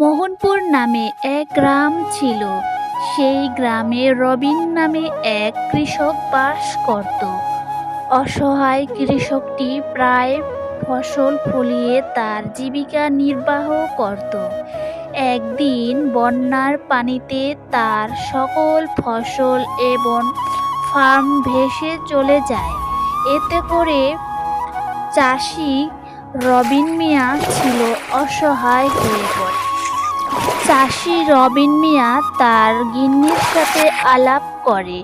রবিনপুর নামে এক গ্রাম ছিল। সেই গ্রামে রবিন নামে এক কৃষক বাস করত। অসহায় কৃষকটি প্রায় ফসল ফলিয়ে তার জীবিকা নির্বাহ করত। একদিন বন্যার পানিতে তার সকল ফসল এবং ফার্ম ভেসে চলে যায়। এতে করে চাষি রবিন মিয়া ছিল অসহায় হয়ে পড়ে। চাষি রবিন মিয়া তার গিন্নির সাথে আলাপ করে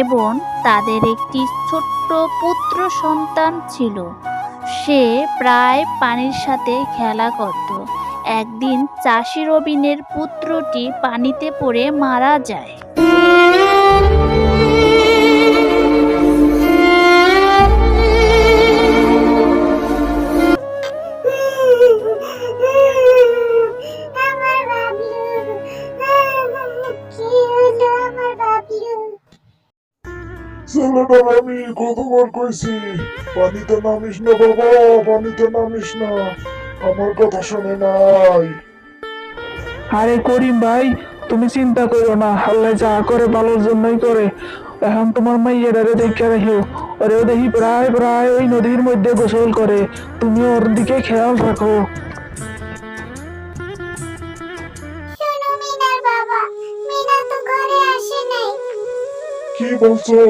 এবং তাদের একটি ছোট্ট পুত্র সন্তান ছিল। সে প্রায় পানির সাথে খেলা করত। একদিন চাষি রবিনের পুত্রটি পানিতে পড়ে মারা যায়। ছেলেটার আমি কতবার কইছি? পানিতে নামিস না বাবা পানিতে নামিস না। আমার কথা শোনে নাই। আরে করিম ভাই তুমি চিন্তা করো না আল্লাহ যা করে ভালোর জন্যই করে। এখন তোমার মাইয়েরারে দেখে রাখো ওরেও দেখি প্রায় প্রায় ওই নদীর মধ্যে গোসল করে। তুমি ওর দিকে খেয়াল রাখো। শোনো মিনার বাবা মিনা তো ঘরে আসে নাই। কি বলছো?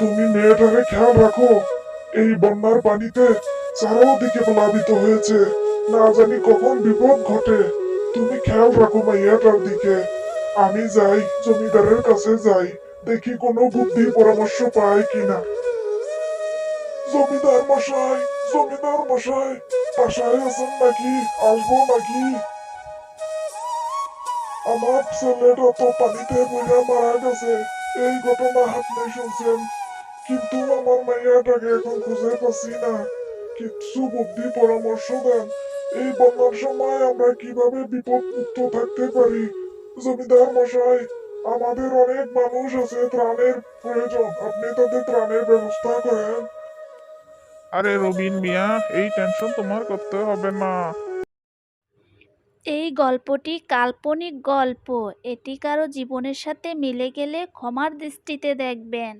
তুমি মেয়েটাকে খেয়াল রাখো। এই বন্যার পানিতে চারোদিকে প্লাবিত হয়েছে। না জানি কখন বিপদ ঘটে। তুমি খেয়াল রাখো মাইয়াটার দিকে। আমি যাই, জমিদারের কাছে যাই। দেখি কোনো বুদ্ধি পরামর্শ পাই কিনা। জমিদার মশাই জমিদার মশাই, বাসায় আছেন নাকি? আসব নাকি? আমার ছেলেটা তো পানিতে পড়ে মারা গেছে। এই ঘটনা আপনি শুনছেন? কিন্তু আমার মাইয়াটাকে এখন খুঁজে পাচ্ছি না। কিছু বুদ্ধি পরামর্শ দেন। এই বন্যার সময় আমরা কীভাবে বিপদ মুক্ত থাকতে পারি? জমিদার মশাই আমাদের অনেক মানুষ আছে ত্রাণের প্রয়োজন। আপনি তাদের ত্রাণের ব্যবস্থা করেন। আরে রবিন মিয়া এই টেনশন তোমার করতে হবে না। এই গল্পটি কাল্পনিক গল্প। এটি কারও জীবনের সাথে মিলে গেলে ক্ষমার দৃষ্টিতে দেখবেন।